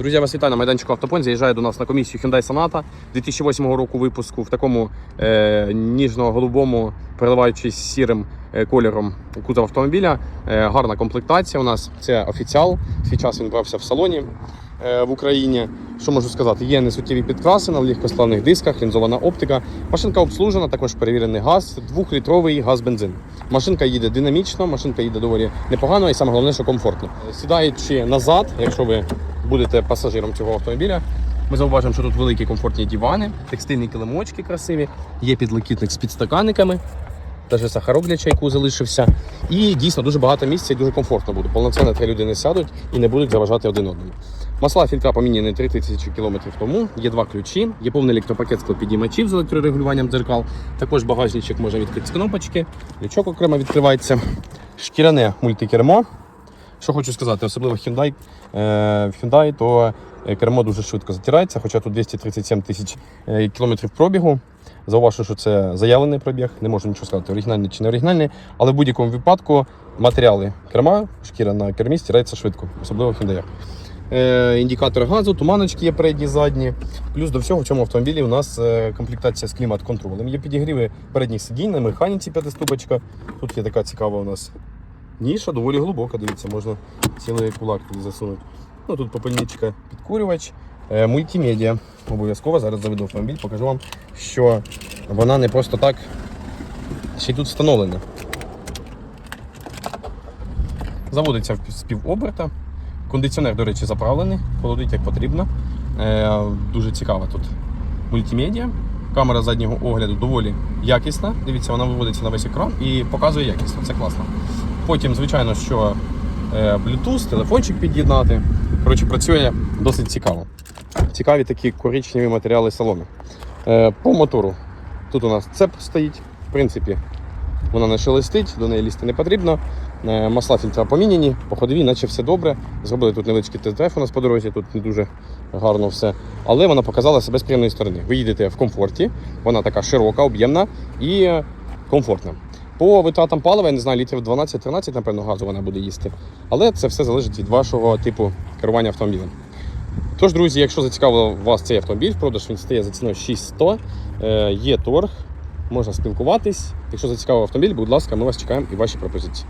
Друзі, вас вітаю на майданчику Автопон. Заїжджає до нас на комісію Hyundai Sonata 2008 року випуску в такому е, ніжно-голубому, переливаючись сірим е, кольором кузов автомобіля. Е, гарна комплектація у нас. Це офіціал. Свій час він брався в салоні е, в Україні. Що можу сказати? Є несуттєві підкраси на легкосплавних дисках, лінзована оптика. Машинка обслужена, також перевірений газ, двохлітровий газ-бензин. Машинка їде динамічно, машинка їде доволі непогано і саме головне, що комфортно. Сідаючи назад, якщо ви будете пасажиром цього автомобіля, ми зауважимо, що тут великі комфортні дивани, текстильні килимочки красиві, є підлокітник з підстаканниками. Навіть сахарок для чайку залишився. І дійсно дуже багато місця і дуже комфортно буде. Повноцінно три людини сядуть і не будуть заважати один одному. Масла фільтра поміняні 3000 км тому. Є два ключі, є повний електропакет склопідіймачів з електрорегулюванням дзеркал. Також багажничок можна відкрити з кнопочки, лючок окремо відкривається. Шкіряне мультикермо. Що хочу сказати, особливо Hyundai, е, в Hyundai, то е, кермо дуже швидко затирається, хоча тут 237 тисяч е, кілометрів пробігу. Зауважу, що це заявлений пробіг, не можу нічого сказати, оригінальний чи не оригінальний, але в будь-якому випадку матеріали керма, шкіра на кермі стирається швидко, особливо в Hyundai. Індикатор газу, туманочки є передні, задні. Плюс до всього в цьому автомобілі у нас комплектація з клімат-контролем. Є підігріви передніх сидінь на механіці п'ятиступочка. Тут є така цікава у нас ніша, доволі глибока, дивіться, можна цілий кулак туди засунути. Ну, тут попельничка, підкурювач, е, мультимедіа. Обов'язково зараз заведу автомобіль, покажу вам, що вона не просто так ще й тут встановлена. Заводиться з півоберта. Кондиціонер, до речі, заправлений, холодить як потрібно. Е, дуже цікава тут мультимедіа. Камера заднього огляду доволі якісна. Дивіться, вона виводиться на весь екран і показує якісно. Це класно. Потім, звичайно, що е, Bluetooth, телефончик під'єднати. Коротше, працює досить цікаво. Цікаві такі коричневі матеріали салону. Е, По мотору. Тут у нас цеп стоїть. В принципі, вона не шелестить, до неї лізти не потрібно. Е, Масла фільтра поміняні, по ходовій, наче все добре. Зробили тут невеличкий тест-драйв у нас по дорозі, тут не дуже гарно все. Але вона показала себе з приємної сторони. Ви їдете в комфорті, вона така широка, об'ємна і комфортна. По витратам палива, я не знаю, літрів 12-13, напевно, газу вона буде їсти. Але це все залежить від вашого типу керування автомобілем. Тож, друзі, якщо зацікавив вас цей автомобіль, продаж він стає за ціною 6100, е, є торг, можна спілкуватись. Якщо зацікавив автомобіль, будь ласка, ми вас чекаємо і ваші пропозиції.